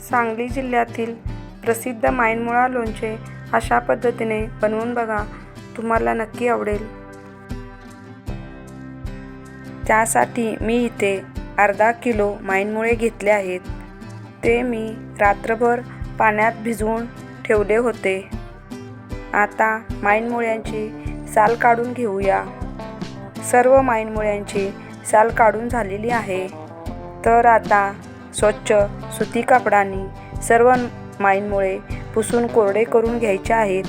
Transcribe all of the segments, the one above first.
सांगली जिल्ह्यातील प्रसिद्ध माईनमुळा लोणचे अशा पद्धतीने बनवून बघा तुम्हाला नक्की आवडेल. त्यासाठी मी इथे अर्धा किलो माईनमुळे घेतले आहेत. ते मी रात्रभर पाण्यात भिजवून ठेवले होते. आता माईनमुळ्यांची साल काढून घेऊया. सर्व माईनमुळ्यांची साल काढून झालेली आहे. तर आता स्वच्छ सुती कापडाने सर्व माईनमुळे पुसून कोरडे करून घ्यायचे आहेत.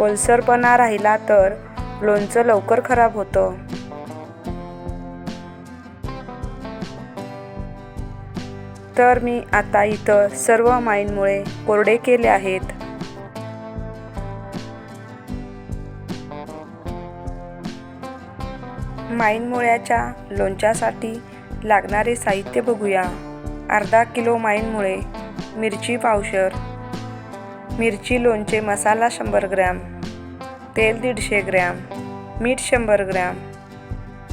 ओलसरपणा राहिला तर लोणचं लवकर खराब होतं. तर मी आता इथं सर्व माईंमुळे कोरडे केले आहेत. माईनमुळ्याच्या लोणच्यासाठी लागणारे साहित्य बघूया. अर्धा किलो माईनमुळे मिरची पावशर मिरची लोणचे मसाला शंभर ग्रॅम तेल दीडशे ग्रॅम मीठ शंभर ग्रॅम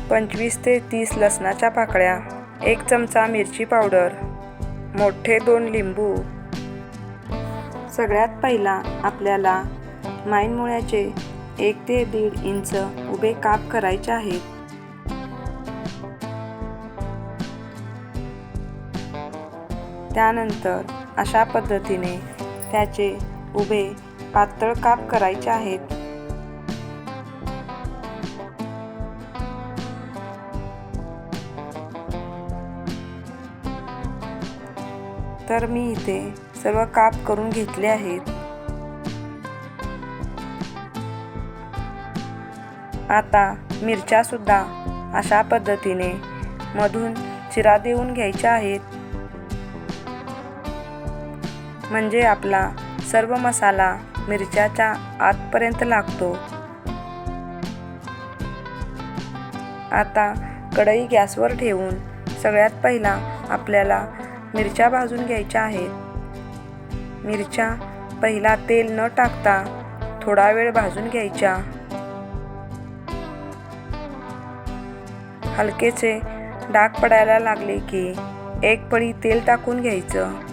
पंचवीस ते तीस लसणाच्या पाकळ्या एक चमचा मिरची पावडर मोठे दोन लिंबू. सगळ्यात पहिला आपल्याला माईनमुळ्याचे एक ते दीड इंच उभे काप करायचे आहेत. त्यानंतर अशा पद्धतीने त्याचे उभे पातळ काप करायचे आहेत. तर मी इथे सर्व काप करून घेतले आहेत. आता मिरच्या सुद्धा अशा पद्धतीने मधून चिरा देऊन घ्यायच्या आहेत. म्हणजे आपला सर्व मसाला मिरच्याच्या आतपर्यंत लागतो. आता कढई गॅसवर ठेवून सगळ्यात पहिला आपल्याला मिरच्या भाजून घ्यायच्या आहेत. मिरच्या पहिला तेल न टाकता थोडा वेळ भाजून घ्यायच्या. हलकेचे डाग पडायला लागले की एक पळी तेल टाकून घ्यायचं.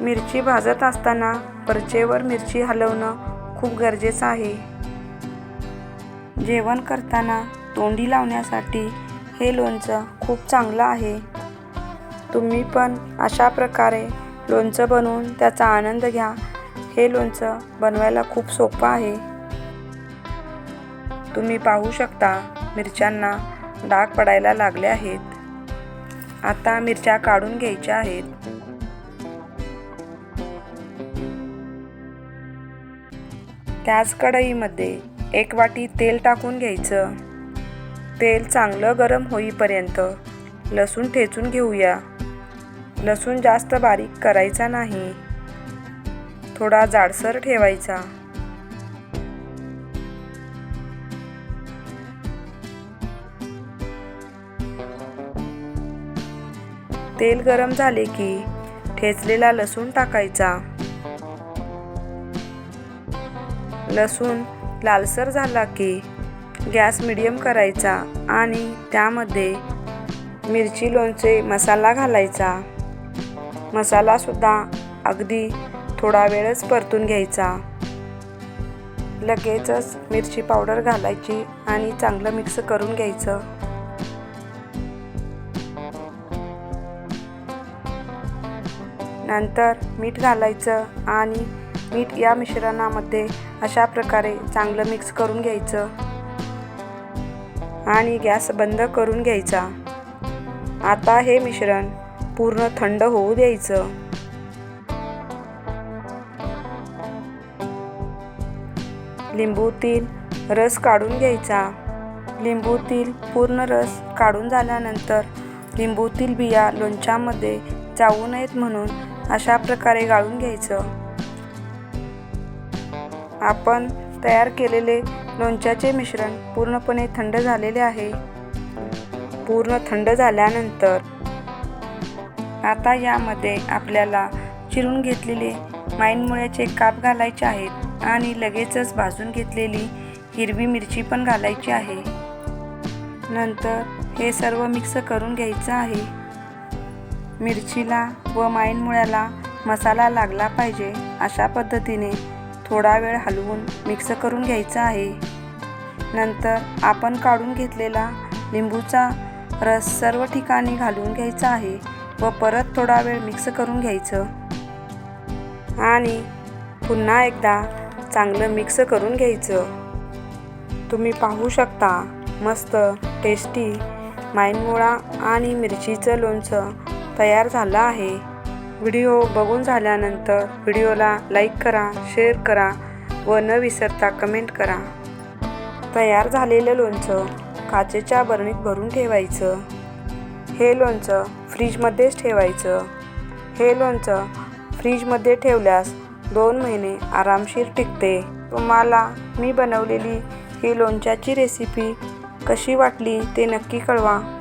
मिरची भाजत असताना परचेवर मिरची हलवणं खूप गरजेचं आहे. जेवण करताना तोंडी लावण्यासाठी हे लोणचं खूप चांगलं आहे. तुम्ही पण अशा प्रकारे लोणचं बनवून त्याचा आनंद घ्या. हे लोणचं बनवायला खूप सोपं आहे. तुम्ही पाहू शकता मिरच्यांना डाग पडायला लागले आहेत. आता मिरच्या काढून घ्यायच्या आहेत. त्याच कढईमध्ये एक वाटी तेल टाकून घ्यायचं. तेल चांगलं गरम होईपर्यंत लसूण ठेचून घेऊया. लसूण जास्त बारीक करायचा नाही. थोडा जाडसर ठेवायचा. तेल गरम झाले की ठेचलेला लसूण टाकायचा. लसूण लालसर झाला की गॅस मिडियम करायचा आणि त्यामध्ये मिरची लोणचे मसाला घालायचा. मसालासुद्धा अगदी थोडा वेळच परतून घ्यायचा. लगेचच मिरची पावडर घालायची आणि चांगलं मिक्स करून घ्यायचं. नंतर मीठ घालायचं आणि मीठ या मिश्रणामध्ये अशा प्रकारे चांगलं मिक्स करून घ्यायचं. आणि गॅस बंद करून घ्यायचा. आता हे मिश्रण पूर्ण थंड होऊ द्यायचं. लिंबूतील रस काढून घ्यायचा. लिंबूतील पूर्ण रस काढून झाल्यानंतर लिंबूतील बिया लोणच्यामध्ये जाऊ नयेत म्हणून अशा प्रकारे गाळून घ्यायचं. आपण तयार केलेले लोणच्याचे मिश्रण पूर्णपणे थंड झालेले आहे. पूर्ण थंड झाल्यानंतर आता यामध्ये आपल्याला चिरून घेतलेले माईनमुळ्याचे काप घालायचे आहेत आणि लगेचच भाजून घेतलेली हिरवी मिरची पण घालायची आहे. नंतर हे सर्व मिक्स करून घ्यायचं आहे. मिरचीला व माईनमुळ्याला मसाला लागला पाहिजे अशा पद्धतीने थोडा वेळ हलवून मिक्स करून घ्यायचा आहे. नंतर आपण काढून घेतलेला लिंबूचा रस सर्व ठिकाणी घालून घ्यायचा आहे व परत थोडा वेळ मिक्स करून घ्यायचं. आणि पुन्हा एकदा चांगलं मिक्स करून घ्यायचं. तुम्ही पाहू शकता मस्त टेस्टी माईनमुळा आणि मिरचीचं लोणचं तयार झालं आहे. व्हिडिओ बघून झाल्यानंतर व्हिडिओला लाईक करा शेअर करा व न विसरता कमेंट करा. तयार झालेलं लोणचं काचेच्या बरणीत भरून ठेवायचं. हे लोणचं फ्रीजमध्येच ठेवायचं. हे लोणचं फ्रीजमध्ये ठेवल्यास दोन महिने आरामशीर टिकते. तुम्हाला मी बनवलेली ही लोणच्याची रेसिपी कशी वाटली ते नक्की कळवा.